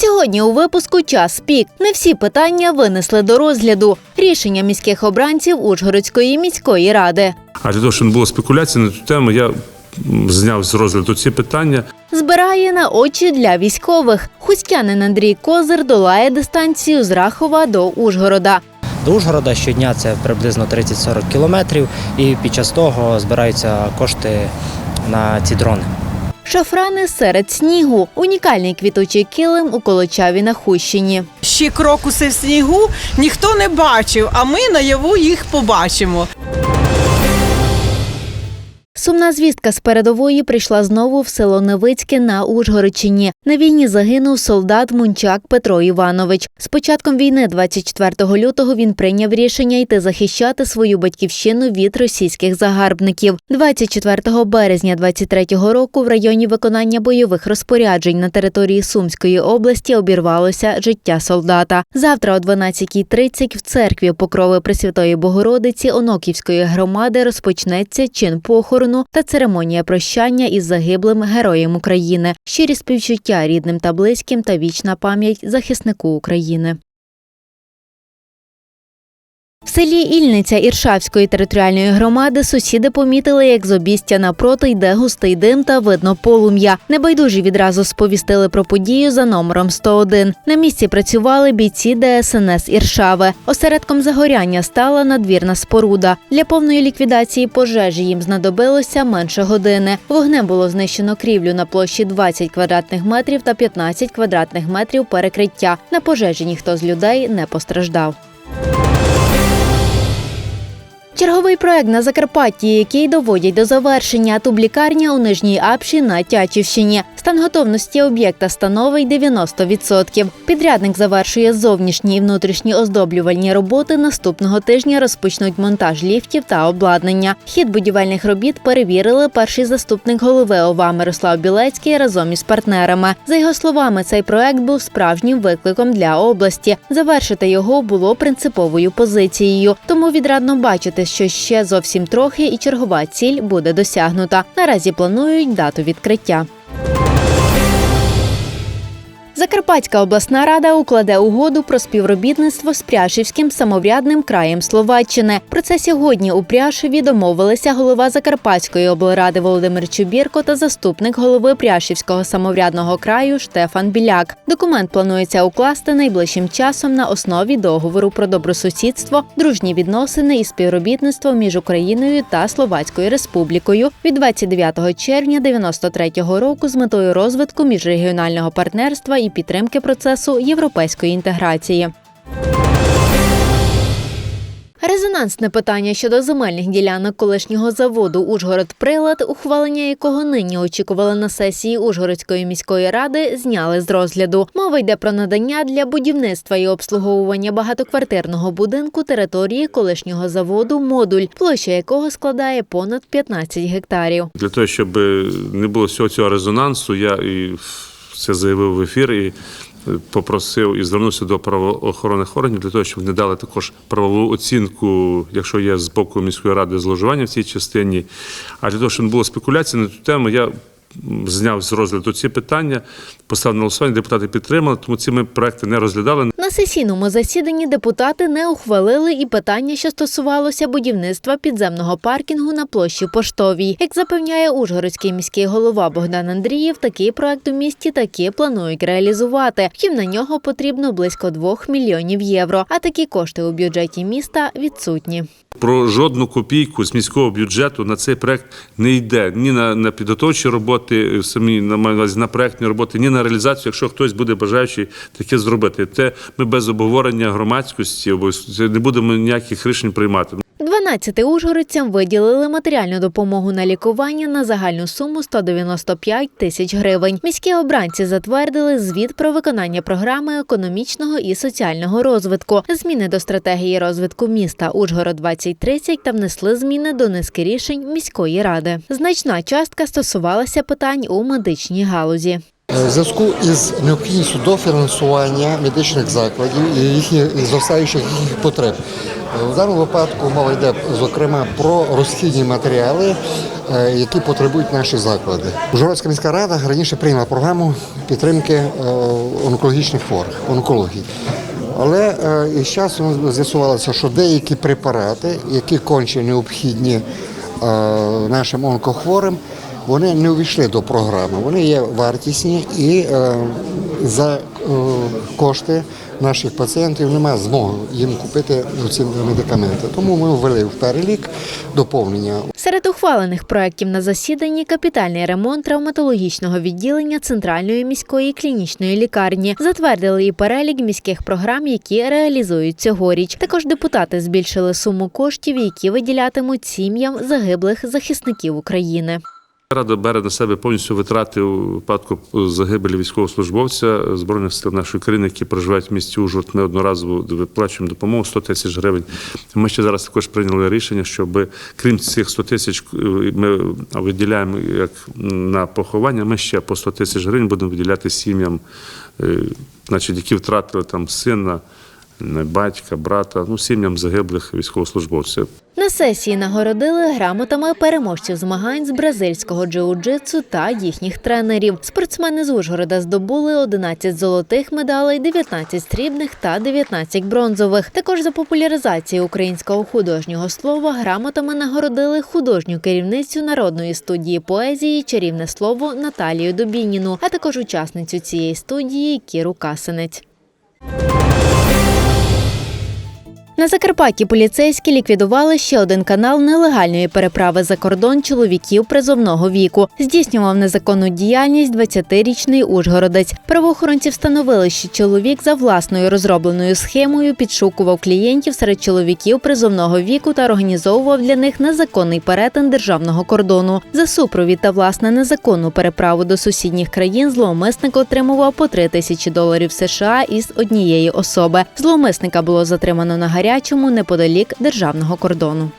Сьогодні у випуску час пік. Не всі питання винесли до розгляду. Рішення міських обранців Ужгородської міської ради. А для того, щоб не було спекуляцій на цю тему, я зняв з розгляду ці питання. Збирає на очі для військових. Хуськянин Андрій Козир долає дистанцію з Рахова до Ужгорода. До Ужгорода щодня це приблизно 30-40 кілометрів, і під час того збираються кошти на ці дрони. Шафрани серед снігу. Унікальний квіточий килим у Колочаві на Хущині. Ще крокуси в снігу ніхто не бачив, а ми наяву їх побачимо. Сумна звістка з передової прийшла знову в село Невицьке на Ужгородщині. На війні загинув солдат Мунчак Петро Іванович. З початком війни, 24 лютого, він прийняв рішення йти захищати свою батьківщину від російських загарбників. 24 березня 23 року в районі виконання бойових розпоряджень на території Сумської області обірвалося життя солдата. Завтра о 12.30 в церкві Покрови Пресвятої Богородиці Оноківської громади розпочнеться чин похорону та церемонія прощання із загиблим героєм України, щирі співчуття рідним та близьким та вічна пам'ять захиснику України. В селі Ільниця Іршавської територіальної громади сусіди помітили, як з обістя напроти йде густий дим та видно полум'я. Небайдужі відразу сповістили про подію за номером 101. На місці працювали бійці ДСНС Іршави. Осередком загоряння стала надвірна споруда. Для повної ліквідації пожежі їм знадобилося менше години. Вогнем було знищено крівлю на площі 20 квадратних метрів та 15 квадратних метрів перекриття. На пожежі ніхто з людей не постраждав. Черговий проект на Закарпатті, який доводять до завершення тублікарня у Нижній Апші на Тячівщині. Стан готовності об'єкта становить 90%. Підрядник завершує зовнішні і внутрішні оздоблювальні роботи. Наступного тижня розпочнуть монтаж ліфтів та обладнання. Хід будівельних робіт перевірили перший заступник голови ОВА Мирослав Білецький разом із партнерами. За його словами, цей проект був справжнім викликом для області. Завершити його було принциповою позицією. Тому відрадно бачити, що ще зовсім трохи, і чергова ціль буде досягнута. Наразі планують дату відкриття. Закарпатська обласна рада укладе угоду про співробітництво з Пряшівським самоврядним краєм Словаччини. Про це сьогодні у Пряшеві домовилися голова Закарпатської облради Володимир Чубірко та заступник голови Пряшівського самоврядного краю Штефан Біляк. Документ планується укласти найближчим часом на основі договору про добросусідство, дружні відносини і співробітництво між Україною та Словацькою Республікою від 29 червня 93-го року з метою розвитку міжрегіонального партнерства і підтримки процесу європейської інтеграції. Резонансне питання щодо земельних ділянок колишнього заводу Ужгород-Прилад, ухвалення якого нині очікували на сесії Ужгородської міської ради, зняли з розгляду. Мова йде про надання для будівництва і обслуговування багатоквартирного будинку території колишнього заводу модуль, площа якого складає понад 15 гектарів. Для того, щоб не було всього цього резонансу, я і це заявив в ефір і попросив і звернувся до правоохоронних органів для того, щоб не дали також правову оцінку, якщо є з боку міської ради зловживання в цій частині. А для того, щоб не було спекуляцій на цю тему, я зняв з розгляду ці питання, поставив на голосування, депутати підтримали, тому ці ми проекти не розглядали. На сесійному засіданні депутати не ухвалили і питання, що стосувалося будівництва підземного паркінгу на площі Поштовій. Як запевняє Ужгородський міський голова Богдан Андрієв, такий проект у місті таки планують реалізувати. Втім, на нього потрібно близько 2 мільйонів євро. А такі кошти у бюджеті міста відсутні. Про жодну копійку з міського бюджету на цей проект не йде ні на, на підготовчі роботи, самі на на проектні роботи, ні на реалізацію, якщо хтось буде бажаючий таке зробити. Те ми без обговорення громадськості не будемо ніяких рішень приймати. 12 ужгородцям виділили матеріальну допомогу на лікування на загальну суму 195 тисяч гривень. Міські обранці затвердили звіт про виконання програми економічного і соціального розвитку, зміни до стратегії розвитку міста Ужгород 2030 та внесли зміни до низки рішень міської ради. Значна частка стосувалася питань у медичній галузі. В зв'язку із необхідністю дофінансування медичних закладів і їхніх зростаючих їхніх потреб В даному випадку мова йде зокрема про розхідні матеріали, е, які потребують наші заклади. Ужгородська міська рада раніше прийняла програму підтримки е, онкологічних хворих, онкології. Але е, із часом з'ясувалося, що деякі препарати, які конче необхідні е, нашим онкохворим, вони не увійшли до програми. Вони є вартісні і е, за е, кошти наших пацієнтів немає змоги їм купити ці медикаменти. Тому ми ввели в перелік доповнення Серед ухвалених проєктів на засіданні капітальний ремонт травматологічного відділення Центральної міської клінічної лікарні затвердили і перелік міських програм, які реалізують цьогоріч. Також депутати збільшили суму коштів, які виділятимуть сім'ям загиблих захисників України. Рада бере на себе повністю витрати у випадку загибелі військовослужбовця збройних сил нашої країни, які проживають в місті Ужгород. Ми одноразово виплачуємо допомогу 100 тисяч гривень. Ми ще зараз також прийняли рішення, щоб крім цих 100 тисяч ми виділяємо як на поховання. Ми ще по 100 тисяч гривень будемо виділяти сім'ям, е, значить, які втратили там сина, батька, брата, ну сім'ям загиблих військовослужбовців. На сесії нагородили грамотами переможців змагань з бразильського джиу-джитсу та їхніх тренерів. Спортсмени з Ужгорода здобули 11 золотих медалей, 19 срібних та 19 бронзових. Також за популяризацію українського художнього слова грамотами нагородили художню керівницю народної студії поезії Чарівне слово Наталію Добініну, а також учасницю цієї студії Кіру Касинець. На Закарпатті поліцейські ліквідували ще один канал нелегальної переправи за кордон чоловіків призовного віку. Здійснював незаконну діяльність 20-річний ужгородець. Правоохоронці встановили, що чоловік за власною розробленою схемою підшукував клієнтів серед чоловіків призовного віку та організовував для них незаконний перетин державного кордону. За супровід та власне незаконну переправу до сусідніх країн зловмисник отримував по 3 тисячі доларів США із однієї особи. Зловмисника було затримано на гарячому неподалік державного кордону.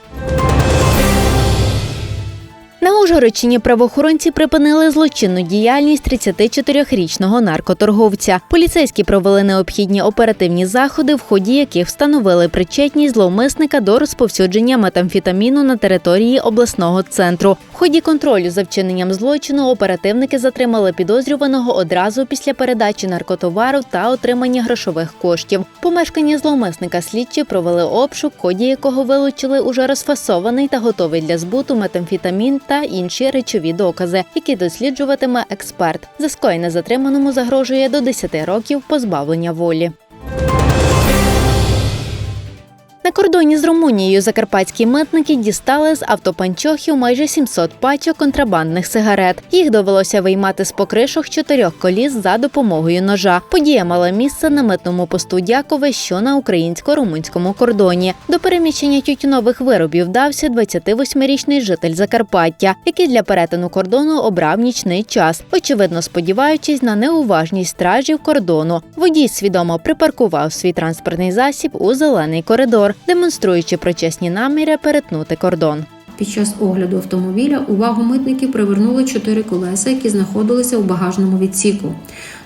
На Ужгородщині правоохоронці припинили злочинну діяльність 34-річного наркоторговця. Поліцейські провели необхідні оперативні заходи, в ході яких встановили причетність зловмисника до розповсюдження метамфетаміну на території обласного центру. В ході контролю за вчиненням злочину оперативники затримали підозрюваного одразу після передачі наркотовару та отримання грошових коштів. Помешкання зловмисника слідчі провели обшук, в ході якого вилучили уже розфасований та готовий для збуту метамфетамін та інші речові докази, які досліджуватиме експерт. За скоєне затриманому загрожує до 10 років позбавлення волі. На кордоні з Румунією закарпатські митники дістали з автопанчохів майже 700 пачок контрабандних сигарет. Їх довелося виймати з покришок чотирьох коліс за допомогою ножа. Подія мала місце на митному посту Дякове, що на українсько-румунському кордоні. До переміщення тютюнових виробів вдався 28-річний житель Закарпаття, який для перетину кордону обрав нічний час, очевидно сподіваючись на неуважність стражів кордону. Водій свідомо припаркував свій транспортний засіб у зелений коридор, демонструючи про чесні наміри перетнути кордон. Під час огляду автомобіля увагу митників привернули чотири колеса, які знаходилися у багажному відсіку.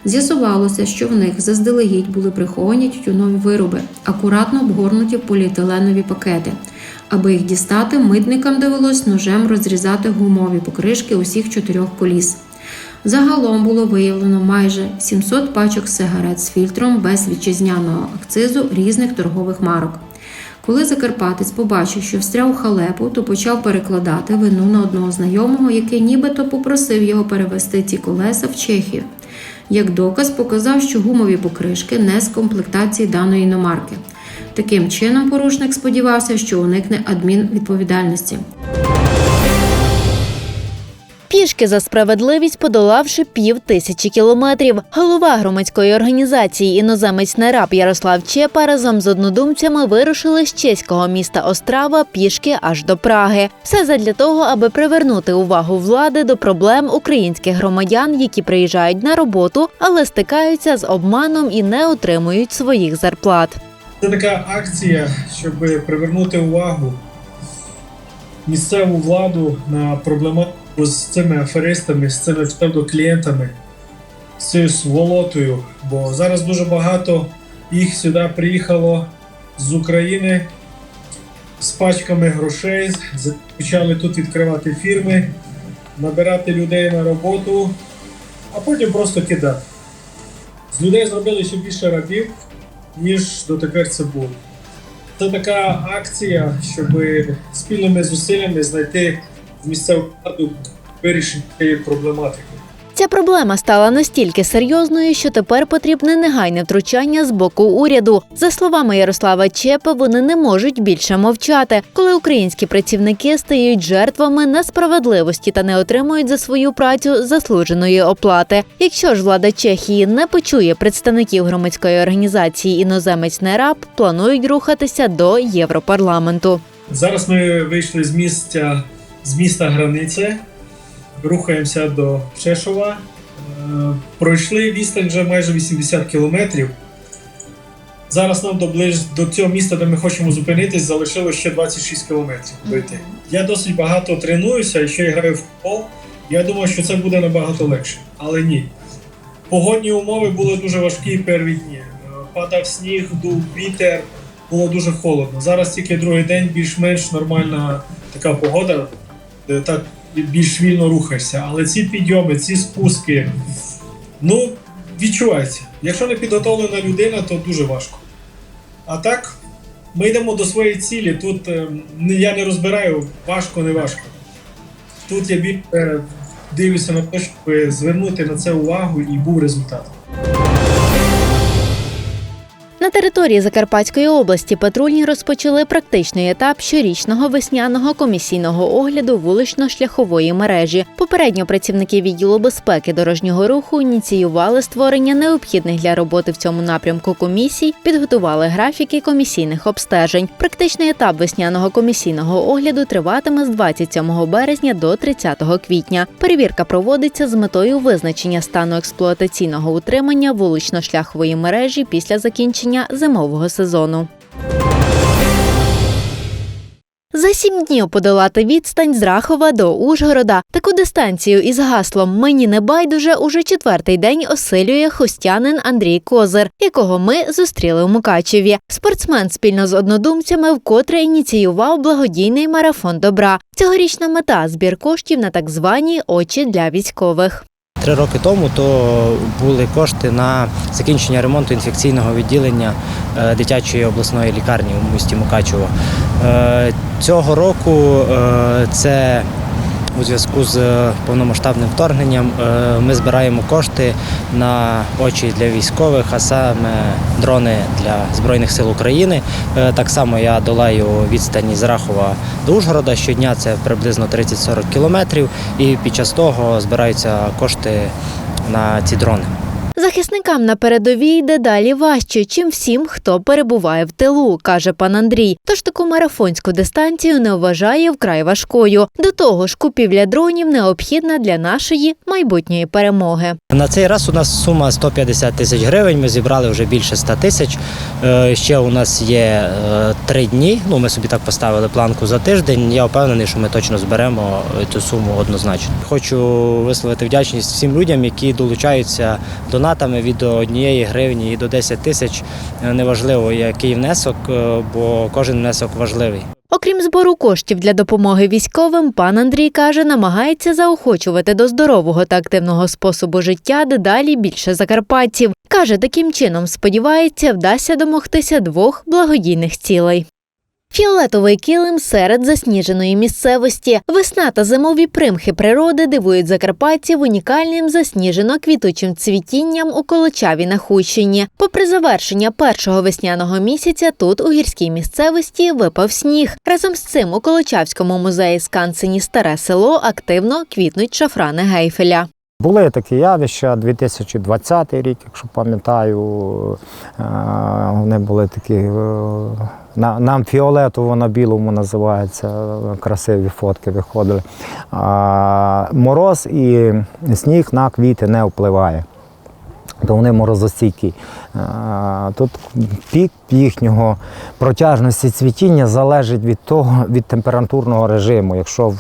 З'ясувалося, що в них заздалегідь були приховані тютюнові вироби, акуратно обгорнуті поліетиленові пакети. Аби їх дістати, митникам довелось ножем розрізати гумові покришки усіх чотирьох коліс. Загалом було виявлено майже 700 пачок сигарет з фільтром без вітчизняного акцизу різних торгових марок. Коли Закарпатець побачив, що встряв халепу, то почав перекладати вину на одного знайомого, який нібито попросив його перевести ці колеса в Чехію. Як доказ показав, що гумові покришки не з комплектації даної іномарки. Таким чином, порушник сподівався, що уникне адмінвідповідальності. Пішки за справедливість, подолавши пів тисячі кілометрів. Голова громадської організації іноземець нераб Ярослав Чепа разом з однодумцями вирушили з чеського міста Острава пішки аж до Праги. Все задля того, аби привернути увагу влади до проблем українських громадян, які приїжджають на роботу, але стикаються з обманом і не отримують своїх зарплат. Це така акція, щоб привернути увагу місцеву владу на проблематику з цими аферистами, з цими псевдоклієнтами, з цією сволотою. Бо зараз дуже багато їх сюди приїхало з України з пачками грошей, почали тут відкривати фірми, набирати людей на роботу, а потім просто кидати. З людей зробили ще більше рабів, ніж дотепер це було. Це така акція, щоб спільними зусиллями знайти місцеву владу вирішення цієї проблематики. Ця проблема стала настільки серйозною, що тепер потрібне негайне втручання з боку уряду. За словами Ярослава Чепа, вони не можуть більше мовчати, коли українські працівники стають жертвами несправедливості та не отримують за свою працю заслуженої оплати. Якщо ж влада Чехії не почує представників громадської організації іноземець не раб, планують рухатися до Європарламенту. Зараз ми вийшли з місця з міста Границе, рухаємося до Чешова. Е, Пройшли відстань вже майже 80 кілометрів. Зараз нам доближ до цього міста, де ми хочемо зупинитись, залишилось ще 26 кілометрів дойти. Я досить багато тренуюся і ще й граю в футбол. Я думав, що це буде набагато легше, але ні. Погодні умови були дуже важкі перві дні. Е, Падав сніг, дув вітер, було дуже холодно. Зараз тільки другий день більш-менш нормальна така погода, так більш вільно рухаєшся. Але ці підйоми, ці спуски, ну, відчувається. Якщо не підготовлена людина, то дуже важко. А так, ми йдемо до своєї цілі. Тут е, я не розбираю важко, не важко. Тут я більше дивлюся на те, щоб звернути на це увагу і був результат. На території Закарпатської області патрульні розпочали практичний етап щорічного весняного комісійного огляду вулично-шляхової мережі. Попередньо працівники відділу безпеки дорожнього руху ініціювали створення необхідних для роботи в цьому напрямку комісій, підготували графіки комісійних обстежень. Практичний етап весняного комісійного огляду триватиме з 27 березня до 30 квітня. Перевірка проводиться з метою визначення стану експлуатаційного утримання вулично-шляхової мережі після закінчення зимового сезону. За сім днів подолати відстань з Рахова до Ужгорода. Таку дистанцію із гаслом Мені не байдуже уже четвертий день осилює хостянин Андрій Козир, якого ми зустріли у Мукачеві. Спортсмен спільно з однодумцями вкотре ініціював благодійний марафон добра. Цьогорічна мета збір коштів на так звані очі для військових. Три роки тому то були кошти на закінчення ремонту інфекційного відділення е, дитячої обласної лікарні у місті Мукачево. Е, Цього року е, це у зв'язку з е, повномасштабним вторгненням е, ми збираємо кошти на очі для військових, а саме дрони для Збройних сил України. Е, Так само я долаю відстані з Рахова до Ужгорода. Щодня це приблизно 30-40 кілометрів, і під час того збираються кошти на ці дрони. Захисникам на передовій дедалі важче, чим всім, хто перебуває в тилу, каже пан Андрій. Тож таку марафонську дистанцію не вважає вкрай важкою. До того ж, купівля дронів необхідна для нашої майбутньої перемоги. На цей раз у нас сума 150 тисяч гривень. Ми зібрали вже більше 100 тисяч. Е, Ще у нас є е, три дні. Ну, ми собі так поставили планку за тиждень. Я впевнений, що ми точно зберемо е, цю суму однозначно. Хочу висловити вдячність всім людям, які долучаються донатами від однієї гривні і до 10 тисяч. Неважливо, який внесок, бо кожен внесок важливий. Збору коштів для допомоги військовим, пан Андрій каже, намагається заохочувати до здорового та активного способу життя дедалі більше закарпатців. Каже, таким чином сподівається, вдасться домогтися двох благодійних цілей. Фіолетовий килим серед засніженої місцевості. Весна та зимові примхи природи дивують закарпатців унікальним засніжено-квітучим цвітінням у Колочаві на Хущині. Попри завершення першого весняного місяця, тут у гірській місцевості випав сніг. Разом з цим у Колочавському музеї скансені Старе село активно квітнуть шафрани Гейфеля. Були такі явища 2020 рік, якщо пам'ятаю, е, вони були такі е, нам фіолетово на білому називається, красиві фотки виходили. Мороз і сніг на квіти не впливає. То вони морозостійкі. Тут пік їхнього протяжності цвітіння залежить від того, від температурного режиму. Якщо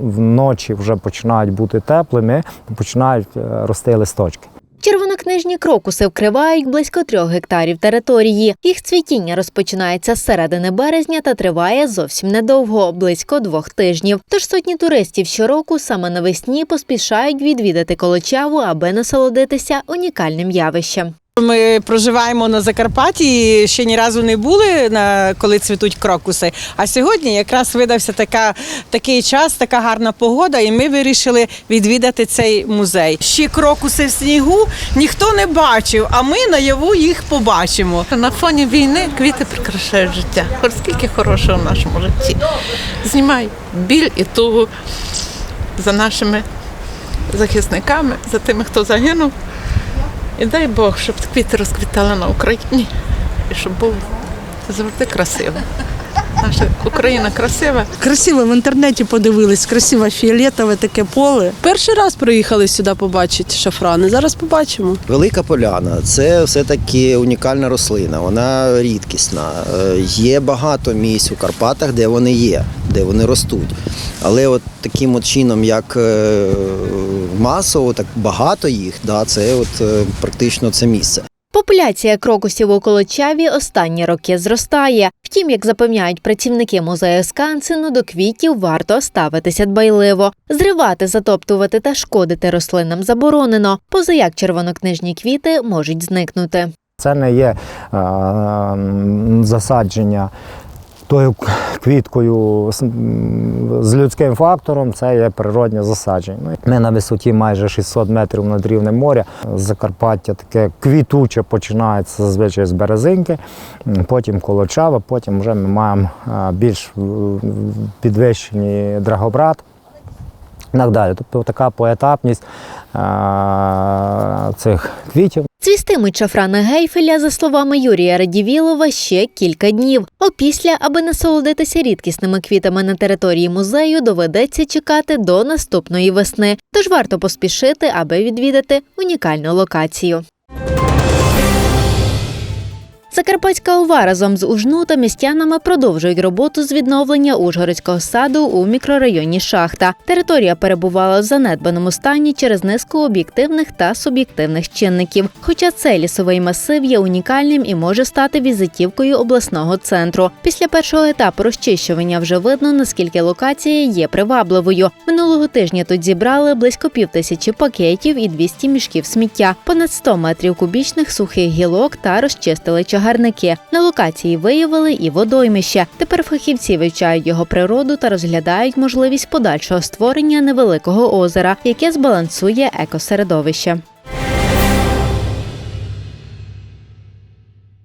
вночі вже починають бути теплими, починають е, рости листочки. Червонокнижні крокуси вкривають близько трьох гектарів території. Їх цвітіння розпочинається з середини березня та триває зовсім недовго близько двох тижнів. Тож сотні туристів щороку саме навесні поспішають відвідати Колочаву, аби насолодитися унікальним явищем. Ми проживаємо на Закарпатті, і ще ні разу не були, на, коли цвітуть крокуси. А сьогодні якраз видався така, такий час, така гарна погода, і ми вирішили відвідати цей музей. Ще крокуси в снігу ніхто не бачив, а ми наяву їх побачимо. На фоні війни квіти прикрашають життя. Хоч скільки хорошого в нашому житті. Знімай біль і тугу за нашими захисниками, за тими, хто загинув. І дай Бог, щоб квіти розквітали на Україні і щоб було завжди красиво. Наша Україна красива. Красиво в інтернеті подивились, красиве фіолетове таке поле. Перший раз приїхали сюди побачити шафрани. Зараз побачимо. Велика поляна це все-таки унікальна рослина, вона рідкісна. Е, Є багато місць у Карпатах, де вони є, де вони ростуть. Але от таким от чином, як е, масово, так багато їх, да, це от е, практично це місце. Популяція крокусів у Колочаві останні роки зростає. Втім, як запевняють працівники музею Скансену, до квітів варто ставитися дбайливо. Зривати, затоптувати та шкодити рослинам заборонено, поза як червонокнижні квіти можуть зникнути. Це не є е, засадження тою квіткою з- людським фактором, це є природнє засадження. Ну, Ми на висоті майже 600 метрів над рівнем моря. Закарпаття таке квітуче починається зазвичай з березинки, потім колочава, потім вже ми маємо е, більш підвищені драгобрат. І так далі. Тобто така поетапність е, цих квітів. Цвістимуть шафрани Гейфеля, за словами Юрія Радівілова, ще кілька днів. Опісля, аби насолодитися рідкісними квітами на території музею, доведеться чекати до наступної весни. Тож варто поспішити, аби відвідати унікальну локацію. Закарпатська ОВА разом з УЖНУ та містянами продовжують роботу з відновлення Ужгородського саду у мікрорайоні Шахта. Територія перебувала в занедбаному стані через низку об'єктивних та суб'єктивних чинників. Хоча цей лісовий масив є унікальним і може стати візитівкою обласного центру. Після першого етапу розчищування вже видно, наскільки локація є привабливою. Минулого тижня тут зібрали близько півтисячі пакетів і 200 мішків сміття, понад 100 метрів кубічних сухих гілок та розчистили чагарники. На локації виявили і водоймище. Тепер фахівці вивчають його природу та розглядають можливість подальшого створення невеликого озера, яке збалансує екосередовище.